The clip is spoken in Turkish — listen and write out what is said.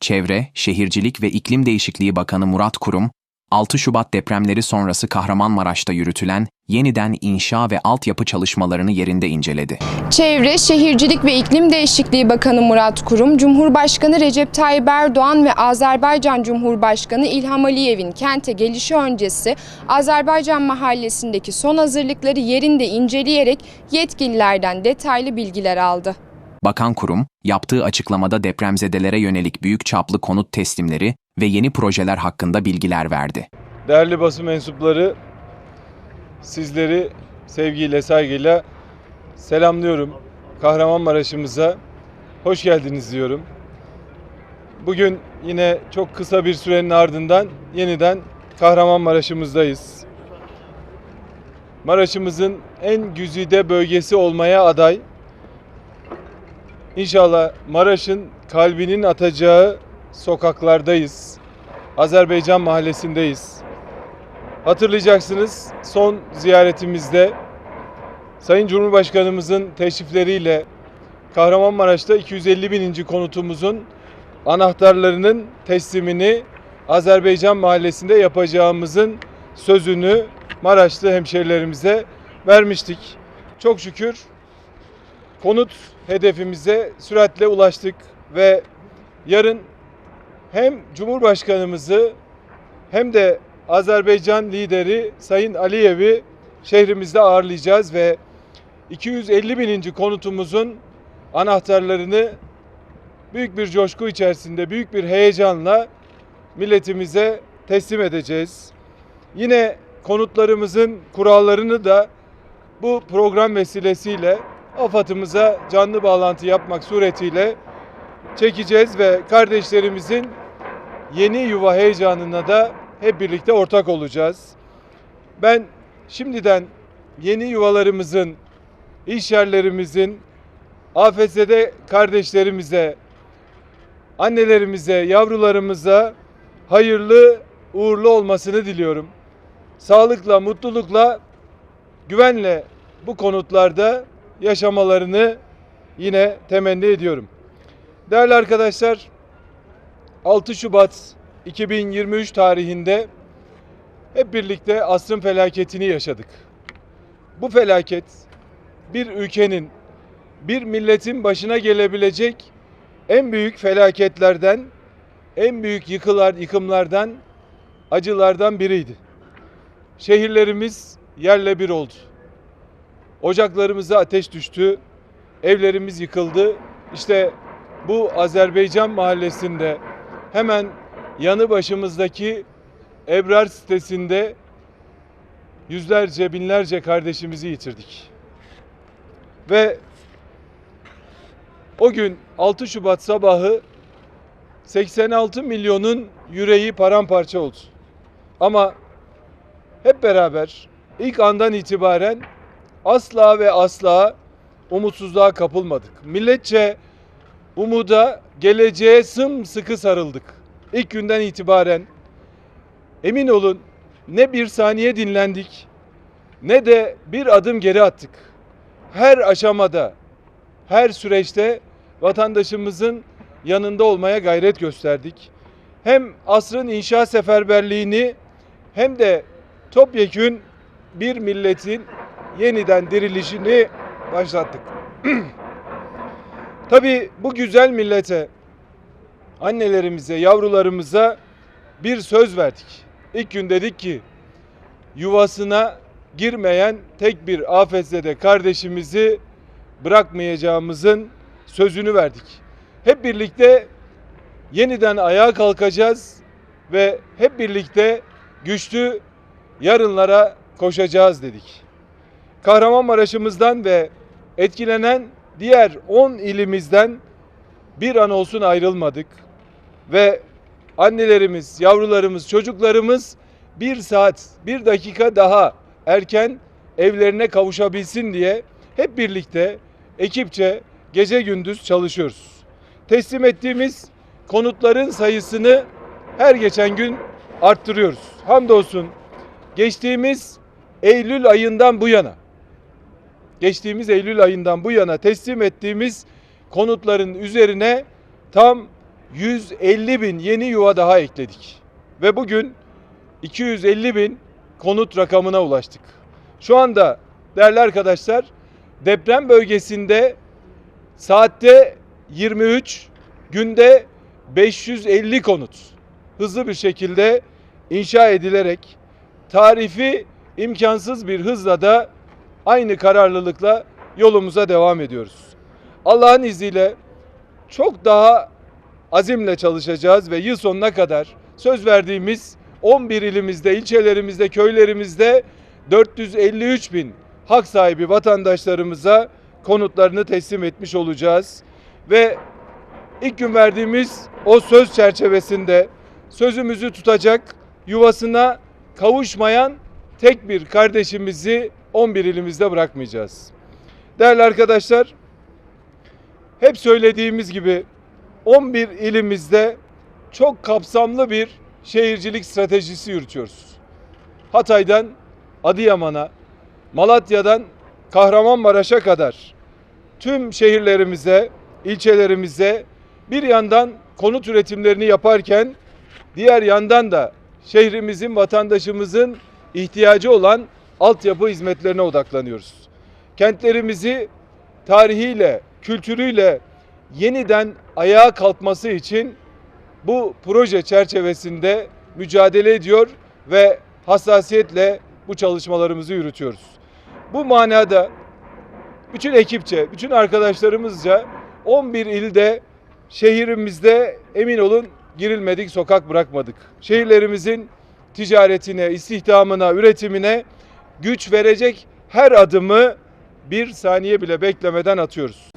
Çevre, Şehircilik ve İklim Değişikliği Bakanı Murat Kurum, 6 Şubat depremleri sonrası Kahramanmaraş'ta yürütülen yeniden inşa ve altyapı çalışmalarını yerinde inceledi. Çevre, Şehircilik ve İklim Değişikliği Bakanı Murat Kurum, Cumhurbaşkanı Recep Tayyip Erdoğan ve Azerbaycan Cumhurbaşkanı İlham Aliyev'in kente gelişi öncesi Azerbaycan mahallesindeki son hazırlıkları yerinde inceleyerek yetkililerden detaylı bilgiler aldı. Bakan Kurum, yaptığı açıklamada depremzedelere yönelik büyük çaplı konut teslimleri ve yeni projeler hakkında bilgiler verdi. Değerli basın mensupları, sizleri sevgiyle, saygıyla selamlıyorum. Kahramanmaraş'ımıza hoş geldiniz diyorum. Bugün yine çok kısa bir sürenin ardından yeniden Kahramanmaraş'ımızdayız. Maraş'ımızın en güzide bölgesi olmaya aday. İnşallah Maraş'ın kalbinin atacağı sokaklardayız. Azerbaycan mahallesindeyiz. Hatırlayacaksınız son ziyaretimizde Sayın Cumhurbaşkanımızın teşrifleriyle Kahramanmaraş'ta 250 bininci konutumuzun anahtarlarının teslimini Azerbaycan mahallesinde yapacağımızın sözünü Maraşlı hemşerilerimize vermiştik. Çok şükür konut hedefimize süratle ulaştık ve yarın hem Cumhurbaşkanımızı hem de Azerbaycan lideri Sayın Aliyev'i şehrimizde ağırlayacağız ve 250 bininci konutumuzun anahtarlarını büyük bir coşku içerisinde, büyük bir heyecanla milletimize teslim edeceğiz. Yine konutlarımızın kurallarını da bu program vesilesiyle AFAD'ımıza canlı bağlantı yapmak suretiyle çekeceğiz ve kardeşlerimizin yeni yuva heyecanına da hep birlikte ortak olacağız. Ben şimdiden yeni yuvalarımızın, iş yerlerimizin, AFS'de kardeşlerimize, annelerimize, yavrularımıza hayırlı, uğurlu olmasını diliyorum. Sağlıkla, mutlulukla, güvenle bu konutlarda yaşamalarını yine temenni ediyorum. Değerli arkadaşlar, 6 Şubat 2023 tarihinde hep birlikte asrın felaketini yaşadık. Bu felaket bir ülkenin, bir milletin başına gelebilecek en büyük felaketlerden, en büyük yıkılar, yıkımlardan, acılardan biriydi. Şehirlerimiz yerle bir oldu. Ocaklarımıza ateş düştü, evlerimiz yıkıldı. İşte bu Azerbaycan mahallesinde hemen yanı başımızdaki Ebrar sitesinde yüzlerce binlerce kardeşimizi yitirdik. Ve o gün 6 Şubat sabahı 86 milyonun yüreği paramparça oldu. Ama hep beraber ilk andan itibaren asla ve asla umutsuzluğa kapılmadık. Milletçe umuda, geleceğe sımsıkı sarıldık. İlk günden itibaren emin olun ne bir saniye dinlendik ne de bir adım geri attık. Her aşamada, her süreçte vatandaşımızın yanında olmaya gayret gösterdik. Hem asrın inşa seferberliğini hem de topyekün bir milletin yeniden dirilişini başlattık. Tabii bu güzel millete, annelerimize, yavrularımıza bir söz verdik. İlk gün dedik ki yuvasına girmeyen tek bir afetzede kardeşimizi bırakmayacağımızın sözünü verdik. Hep birlikte yeniden ayağa kalkacağız ve hep birlikte güçlü yarınlara koşacağız dedik. Kahramanmaraş'ımızdan ve etkilenen diğer 10 ilimizden bir an olsun ayrılmadık ve annelerimiz, yavrularımız, çocuklarımız bir saat, bir dakika daha erken evlerine kavuşabilsin diye hep birlikte ekipçe gece gündüz çalışıyoruz. Teslim ettiğimiz konutların sayısını her geçen gün arttırıyoruz. Hamdolsun geçtiğimiz Eylül ayından bu yana geçtiğimiz Eylül ayından bu yana teslim ettiğimiz konutların üzerine tam 150 bin yeni yuva daha ekledik. Ve bugün 250 bin konut rakamına ulaştık. Şu anda değerli arkadaşlar deprem bölgesinde saatte 23, günde 550 konut hızlı bir şekilde inşa edilerek tarifi imkansız bir hızla da aynı kararlılıkla yolumuza devam ediyoruz. Allah'ın izniyle çok daha azimle çalışacağız ve yıl sonuna kadar söz verdiğimiz 11 ilimizde, ilçelerimizde, köylerimizde 453 bin hak sahibi vatandaşlarımıza konutlarını teslim etmiş olacağız. Ve ilk gün verdiğimiz o söz çerçevesinde sözümüzü tutacak, yuvasına kavuşmayan tek bir kardeşimizi 11 ilimizde bırakmayacağız. Değerli arkadaşlar, hep söylediğimiz gibi 11 ilimizde çok kapsamlı bir şehircilik stratejisi yürütüyoruz. Hatay'dan Adıyaman'a, Malatya'dan Kahramanmaraş'a kadar tüm şehirlerimize, ilçelerimize bir yandan konut üretimlerini yaparken diğer yandan da şehrimizin, vatandaşımızın ihtiyacı olan altyapı hizmetlerine odaklanıyoruz. Kentlerimizi tarihiyle, kültürüyle yeniden ayağa kalkması için bu proje çerçevesinde mücadele ediyor ve hassasiyetle bu çalışmalarımızı yürütüyoruz. Bu manada bütün ekipçe, bütün arkadaşlarımızca 11 ilde şehrimizde emin olun girilmedik, sokak bırakmadık. Şehirlerimizin ticaretine, istihdamına, üretimine güç verecek her adımı bir saniye bile beklemeden atıyoruz.